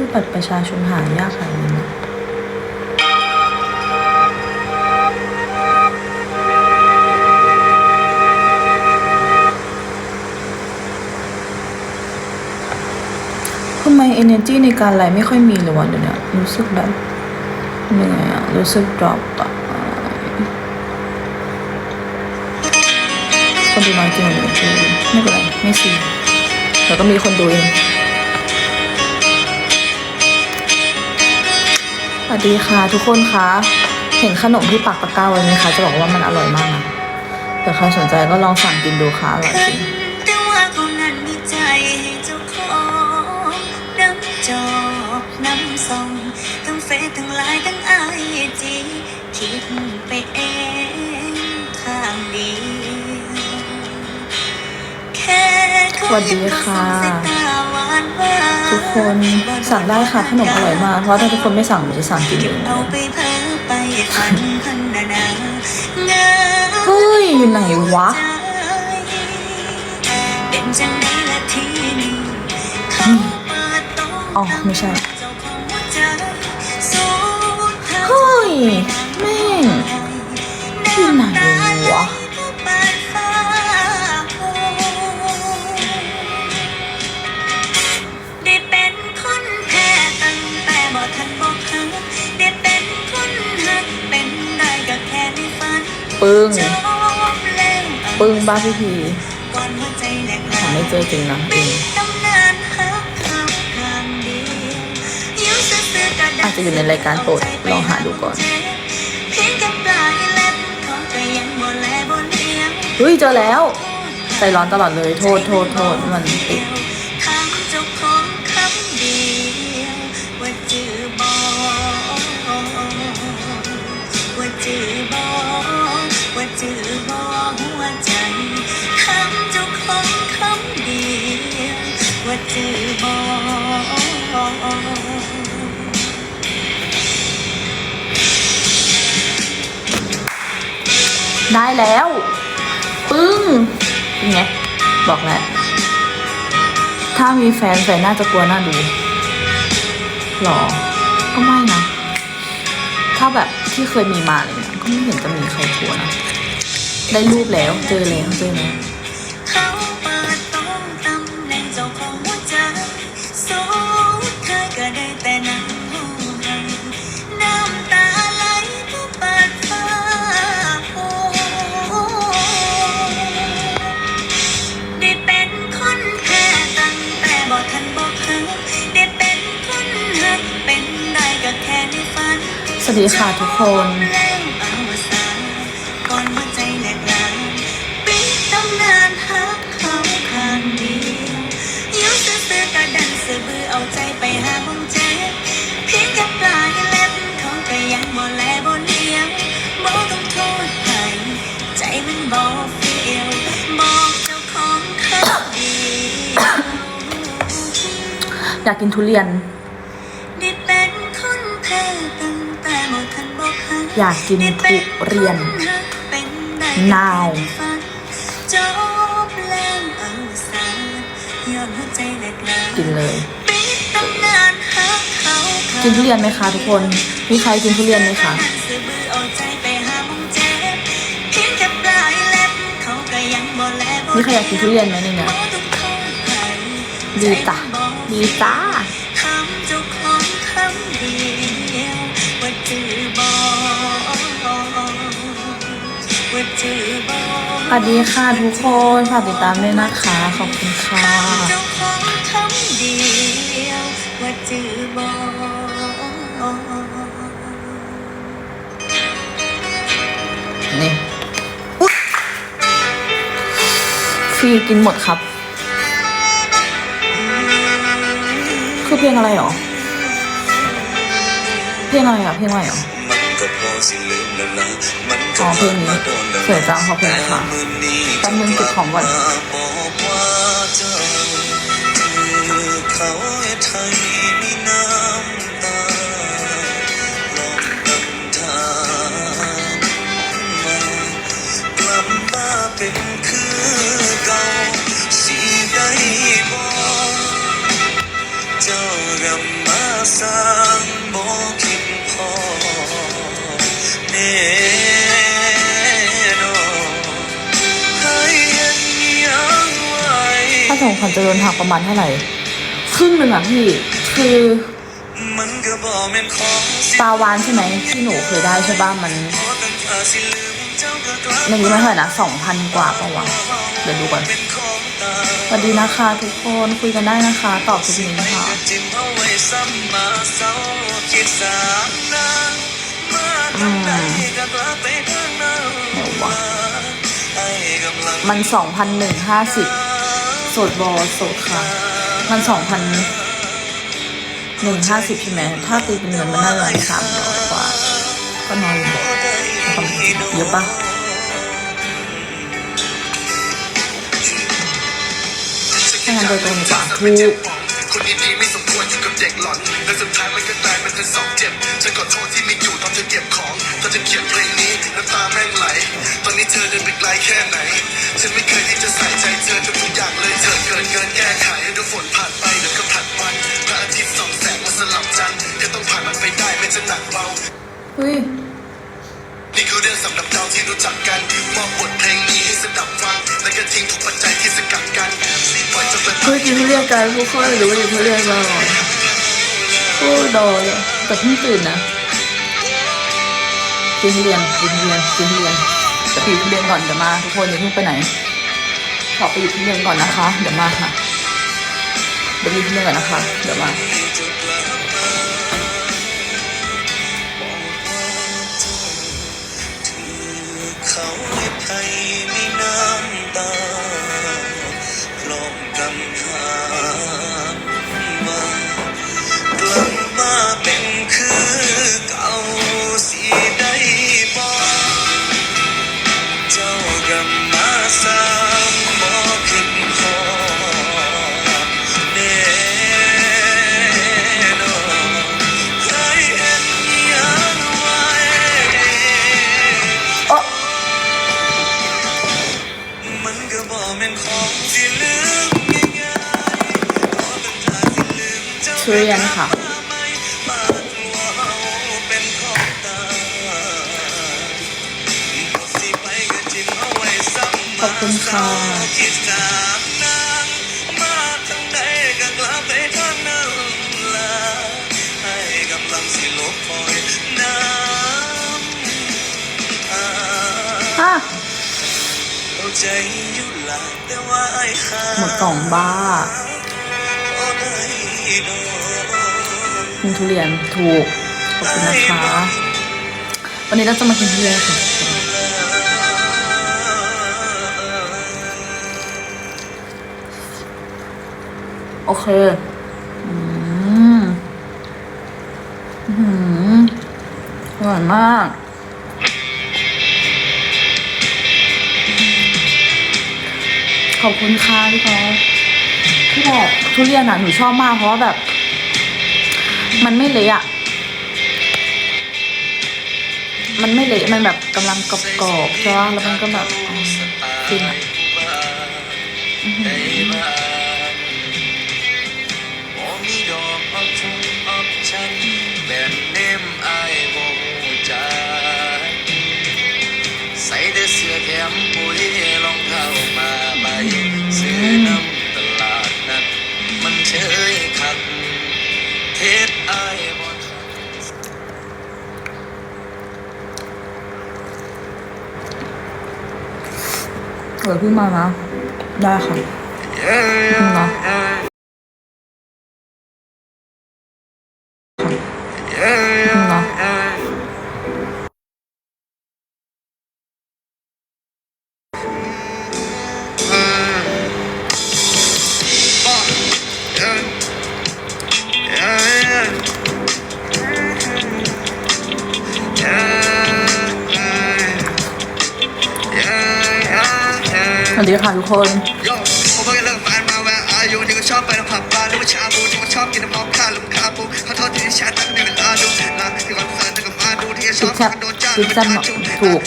คือบัตรประชาชนหายากขนาดนี้ทำไม energy ในการไลฟ์ไม่ค่อยมีเลยวะเดี๋ยวนี้รู้สึกแบบเหนื่อยอะรู้สึก drop อะคนดูน้อยจริงหรือไม่เป็นไรไม่ซีเดี๋ยวก็มีคนดูเอง สวัสดีค่ะทุกคนคะ เห็นขนมที่ปักตะกร้าไว้ไหมคะจะบอกว่ามันอร่อยมากนะเดี๋ยวใครสนใจก็ลองสั่งกินดูค่ะอร่อยจริงคิดไปเองทางดี สวัสดีค่ะ ทุกคนสั่งได้ค่ะขนมอร่อยมากเพราะถ้าทุกคนไม่สั่งหนูจะสั่งกินเองเอาไปเฮ้ยอยู่ไหนวะโอ๋อไม่ใช่เจ้าของหัวใจสูดหายใจเฮ้ยแม่ ปึ้ง ปึ้งบ้าพี่พีหาไม่เจอจริงนะเองตำนานหักเขาข้างอาจจะอยู่ในรายการโปรดลองหาดูก่อนเพียงแค่ปลายเล็บเขาก็ยังบ่แลบ่เลี้ยงเฮ้ยเจอแล้ว ใจร้อนตลอดเลย โทษโทษโทษมันติด แล้ว ปึ้งเป็นไงบอกแล้ว ถ้ามีแฟนแฟนน่าจะกลัวน่าดูหรอ ก็ไม่นะ ถ้าแบบที่เคยมีมาอะไรเงี้ยก็ไม่เห็นจะมีใครกลัวนะ ได้รูปแล้ว เจอแล้วเจอแล้ว ครใจมันบ่เฟียวบอกเจ้าของเขาเดียวอยากกินทุเรียน อกหักอยากกินทุเรียนนาวจบแล้วเอาสารย้อนหัวใจแหลกลากินเลยปิดตำนานหักเขากินทุเรียนไหมคะทุกคน มีใครกินทุเรียนไหมคะสื่อบือเอาใจไปหามุมเจ็บเพียงแค่ปลายเล็บเขาก็ยังบ่แลบ่มีใครอยากกินทุเรียนไหมในเนี่ยบ่ต้องโทษใครดีจ้ะดีจ้า สวัสดีค่ะทุกคนฝากติดตามด้วยนะคะ ขอบคุณค่ะเจ้าของคำเดียวว่าจือบอกนี่อุ๊ยฟรีกินหมดครับ คือเพลงอะไรหรอ เพลงอะไรอะ เพลงอะไรหรอมันก็พ อสิลืมแล้วนะมันอ๋ก็อเพลงนี้สวยจังขอบคุณค่ะแต่มื้อนี้แป๊บนึงเก็บของก่อนมา ขันจะเดินทางประมาณเท่าไหร่ครึ่งหนึ่งอะพี่คือตลาวานใช่ไหมที่หนูเคยได้ใช่ป่ะมันในนี้มันเท่าไหร่นะสองพันกว่าปะวะเดี๋ยวดูก่อนสวัสดีนะคะทุกคนคุยกันได้นะคะ ตอบทุกนี้นะคะอืมมันสองพันหนึ่งห้าสิบ สดบอสดค่ะมันสองพันหนึ่งห้าสิบใช่ไหมถ้าตีเป็นเงินมันน่าจะสามร้อยกว่า ก็น้อยอยู่เยอะปะถ้างั้นโดยตรงดีกว่าถูก ดีๆไม่สมควรอยู่กับเด็กหลอนและสุดท้ายมันก็ตายเป็นทั้งสองเจ็บฉันขอโทษที่ไม่อยู่ตอนเธอเก็บของตอนฉันเขียนเพลงนี้น้ำตาแม่งไหล ตอนนี้เธอเดินไปไกลแค่ไหน ฉันไม่เคยที่จะใส่ใจเธอทุกๆอย่างเลยเธอเกินเกินแก้ไขดูฝนผ่านไปเดี๋ยวก็ผัดวันพระอาทิตย์ส่องแสงมาสลับจันทร์ก็ต้องผ่านมันไปได้ไม่จะหนักเบาเฮ้ยนี่คือเรื่องสำหรับเราที่รู้จักกันมอบบทเพลงนี้ให้ สดับฟังและก็ทิ้งทุกปัจจัยที่สกัดกันปล่อยจนเป็นเฮ้ยกินเรียนกันผู้ค่อยหรือว่าอยู่ทุเรียนมาก่อนโอ้ดอยแต่เพิ่งตื่นนะกินเรียนกินเรียนกินเรียนจะไปหยิบทุเรียนก่อนเดี๋ยวมาทุกคนอย่าเพิ่งไปไหนขอไปหยิบทุเรียนก่อนนะคะ เดี๋ยวมาค่ะเดี๋ยวหยิบทุเรียนก่อนนะคะ เดี๋ยวมา ใต่ว่าไอ้ข้าหมดกล่องบ้าบ่ได้ดอกกินทุเรียนถูกขอบคุณนะคะ วันนี้เราจะมากินทุเรียนค่ะ โอเคอืมอืมอร่อยมากขอบคุณค่ะพี่พอคือแบบทุเรียนอะหนูชอบมากเพราะว่าแบบ มันไม่เละอะ มันไม่เละมันแบบกำลังกรอบๆใช่ปะแล้วมันก็แบบอืมฟินอะ เคยวพี่มานะ ได้ค่ะ ค่ะทุกคนโย่ผมเพิ่งเลิกงานมาแวะอายุนี่ก็ชอบไปผับบาร์หรือว่าชาบูที่ก็ชอบกินน้ำมอคค่าหรือคาปูขอโทษที่แชทตั้งในเวลาดูนะที่คอนเสิร์ตนั่นก็มาดูที่ชอบโดนจ้า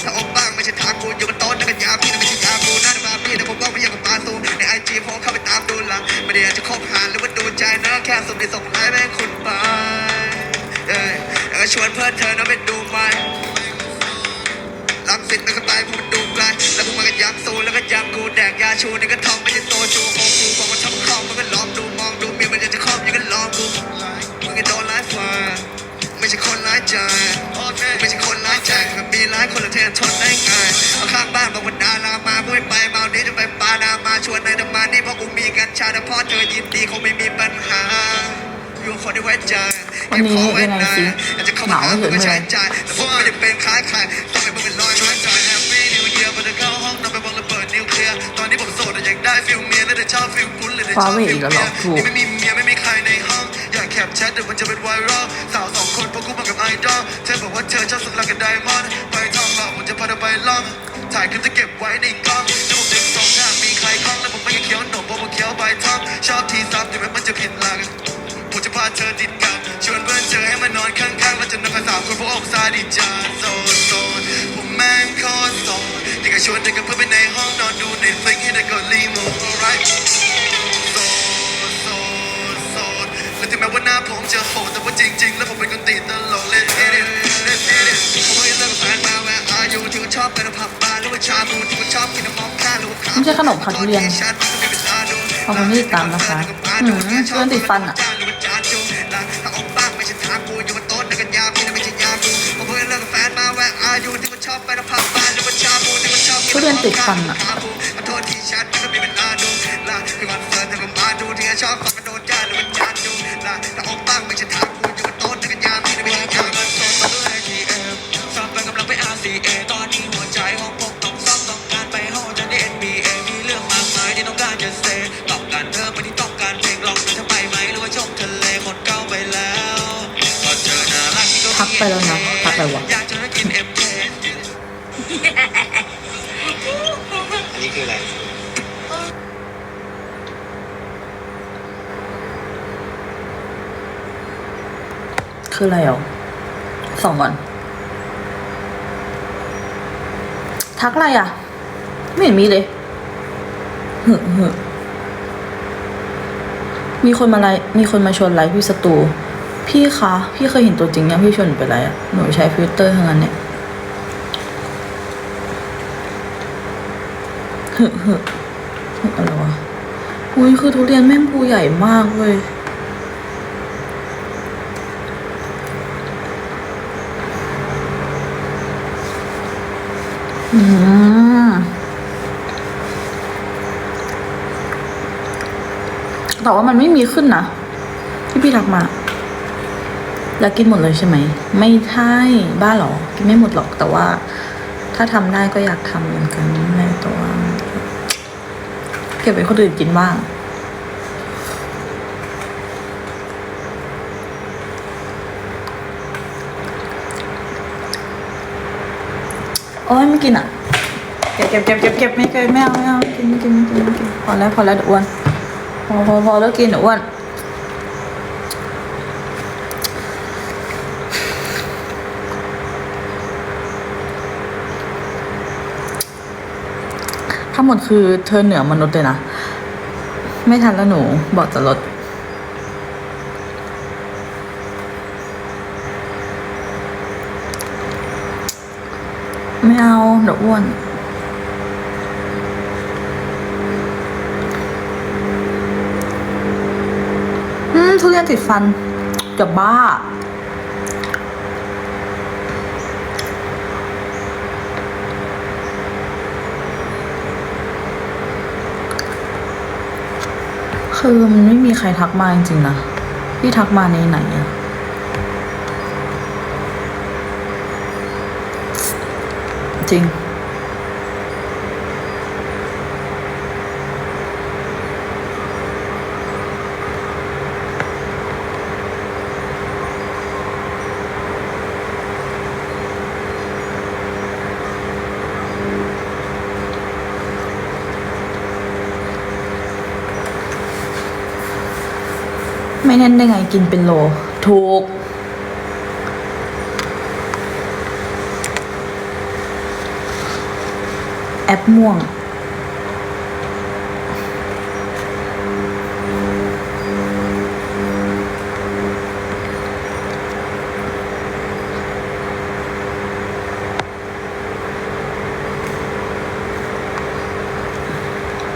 ถ้าอกบ้างไม่ใช่ทางกูอยู่บนโต๊ะนั่นก็ยาพี่นั่นไม่ใช่ยากูนั่นมาพี่แต่ผมบอกไม่อยากกับปาซูในไอจีผมเข้าไปตามดูหลังไม่ได้อยากจะคบหาหรือว่าดูใจนะแค่ส่งไปส่งไลน์แม่คุณไปเอ้ยแล้วก็ชวนเพื่อนเธอนะไปดู ชูในกระทองไม่นจะโตชูโอ้กูบอกว่าทำคองมันก็ล้อมดูมองดูเมียมันจะครอบยังก็ล้อมดูมึงก็โดนร้ายฟ้าไม่ใช่คนร้ายใจไม่ใช่คนร้ายใจกับมีร้ายคนละเทนทนได้ไงเอาข้างบ้านบอกว่าดารามาไม่ไปเมาเนี้จะไปปานามาชวนนายธรรมานี่เพราะกูมีกัญชาแต่พ่อเธอยินดีคงไม่มีปัญหาอยู่คนที่ไว้ใจวันนี้เป็นไงสิหนาวเหมือนเดิมแต่พวกมันจะเป็นคล้ายใคร ได้ฟิลเมียและแต่ชอบฟิลกุนเลยแต่ชอบฟิลเมียนี่ไม่มีเมียไม่มีใครในห้อง อยากแคปแชทเดี๋ยวมันจะเป็นไวรัลสาวสองคนพวกกูมากับไอดอลเธอบอกว่าเธอชอบสุดรักกับไดมอนด์ไปท่องเราผมจะพาเธอไปล่องถ่ายคลิปจะเก็บไว้ในกล้องแล้วผมดึงส่งถ้ามีใครคล้องแล้วผมไม่เคี้ยวหนมเพราะผมเคี้ยวใบทองชอบทีซ้ำถึงแม้มันจะผิดหลักผมจะพาเธอติดกับชวนเพื่อนเจอให้มานอนข้างๆแล้วจะนอนกันสามคนพวกอกซาดิจาโซโซ กจะชวนเด็กกับเพื่อนไปในห้องนอนดูในฟลิกให้ได้กดรีโมท alright โซโซโซนและถึงแม้ว่าหน้าผมจะโหดแต่ว่าจริง ๆ แล้วผมเป็นคนติดตลกเล่นเอเดนเล่นเอเดนผมไม่เลิกกับแฟนมาแวร์อายุที่กูชอบไปในผับบาร์หรือว่าชาบูที่กูชอบกินน้ำมอมค่าหรือว่าขาไม่ใช่ขนมผัดทุเรียนขอบคุณที่ติดตามนะคะอืมเพื่อนติดฟันอะ เสิร์ตแต่ก็มาดูที่ชอบฟังกันโดนจ้าหรือว่อกบ้างไม่ใช่ทางกูอยู่บนโต๊ะนักไม่ใช่ยากูโซนตัวด้วย ATM ซับไปกำลังไป RCA ตอนนี้หัวะได้ NBA มีเรื่องมากมายที่ต้องกไปที่ต้องการเพลงลองดูจะไปไหมหรือว่าชมทะเลหมดเก้าไปแล้วพอเจอน่ารักที่ก็ ทักไปแล้วนะทักไปวะ อยากจะได้กิน MK อันนี้คืออะไร คืออะไรอะสองก่อนทักอะไรอะ ไม่เห็นมีเลยหึหึมีคนมาไลมีคนมาชวนไลฟ์พี่สตู พี่คะ พี่เคยเห็นตัวจริงยังพี่ชวนไปไลฟ์อะ หนูใช้ฟิลเตอร์ทั้งนั้นเนี่ยหึหึหึอะไรวะอุ้ยคือทุเรียนแม่งภูใหญ่มากเว้ย อืมแต่ว่ามันไม่มีขึ้นนะที่พี่รับมา อยากกินหมดเลยใช่ไหม ไม่ใช่บ้าเหรอ กินไม่หมดหรอก แต่ว่า ถ้าทำได้ก็อยากทำเหมือนกันแม่ตัว เก็บไว้คนอื่นกินบ้าง อ้ยไม่กินอะ เก็บเก็บเก็บเก็บเก็บไม่เก็บไม่เอาไม่เอากินกินกินกินพอแล้วพอแล้วเดี๋ยวอ้วนพอพอพอแล้วกินเดี๋ยวอ้วนทั้งหมดคือเธอเหนือมนุษย์เลยนะ ไม่ทันแล้วหนูบอกจะลด ไม่เอ้วน อืม ทุเรียนติดฟัน จะบ้า คือมันไม่มีใครทักมาจริงๆนะพี่ทักมาในไหนอะจริง ไม่แน่นได้ไงกินเป็นโล ถูก แอปม่วง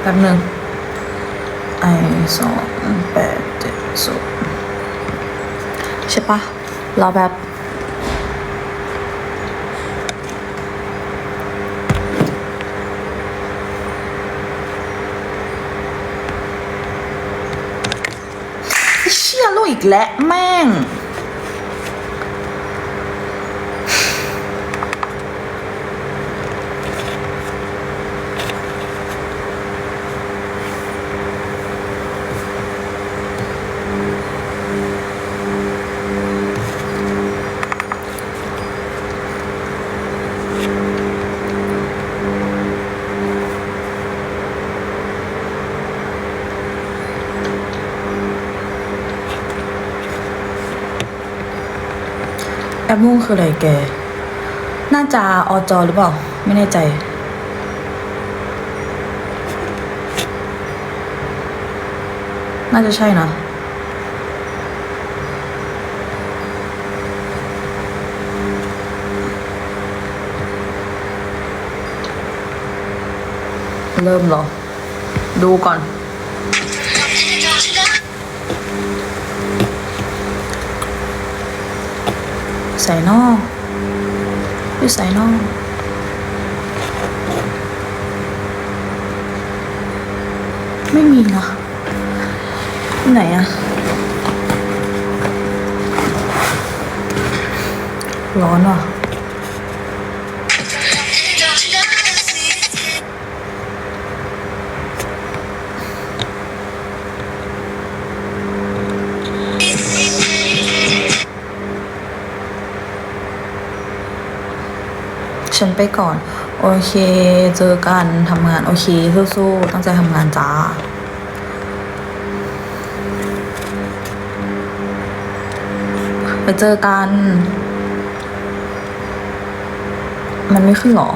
แป๊บหนึ่ง ไอสองแปดเจ็ดศูนย์ใช่ปะเราแบบเชื่อลูกอีกแล้วแม่ง แอปม่วงคืออะไรแก น่าจะอจอหรือเปล่า ไม่แน่ใจ น่าจะใช่นะเริ่มหรอ ดูก่อน ใส่นอกด้วยใส่นอกไม่มีนะที่ไหนอะร้อนว่ะ ฉันไปก่อน โอเค เจอกันทำงาน โอเค สู้ๆ ตั้งใจทำงานจ้าไปเจอกัน มันไม่ขึ้นหรอ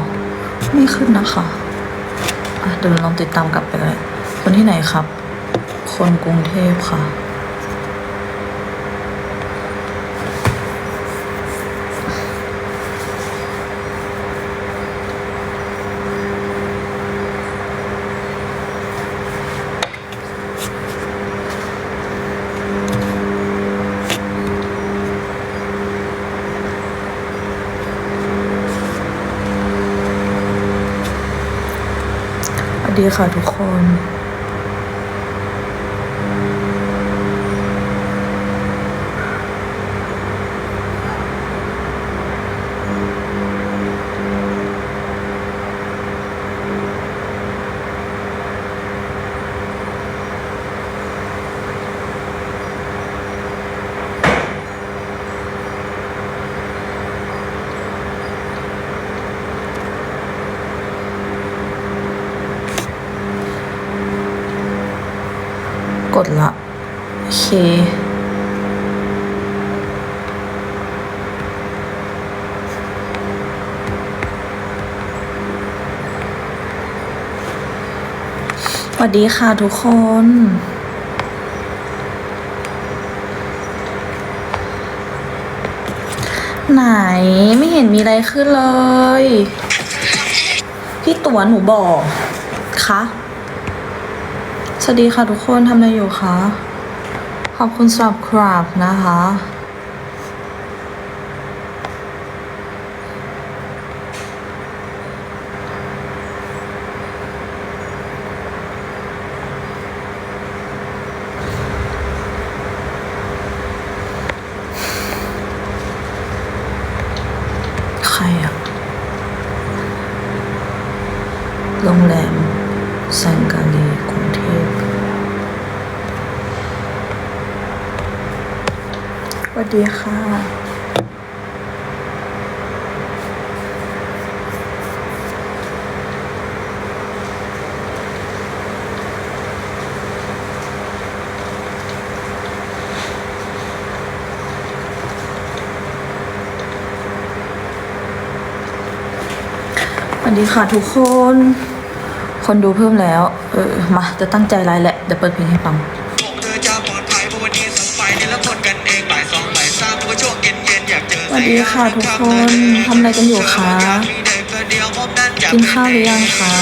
ไม่ขึ้นนะคะอะเดี๋ยวลองติดตามกลับไปเลย คนที่ไหนครับ คนกรุงเทพค่ะ ดีค่ะทุกคน ดละโอเคสวัสดีค่ะทุกคน ไหนไม่เห็นมีอะไรขึ้นเลย พี่ตัวหนูบอกคะ วัสดีค่ะทุกคนทำอะไรอยู่คะ ขอบคุณสำหรับครับนะคะ ใครอะโรงแรมสังกาลีกรุงเทพสวัส ดีค่ะสวัสดีค่ะทุกคน คนดูเพิ่มแล้ว เออ มาจะตั้งใจไลฟ์แหละเดี๋ยวเปิดเพลงให้ฟัง วัสดีค่ะทุกคน ทำอะไรกันอยู่คะ กินข้าวหรือยังคะ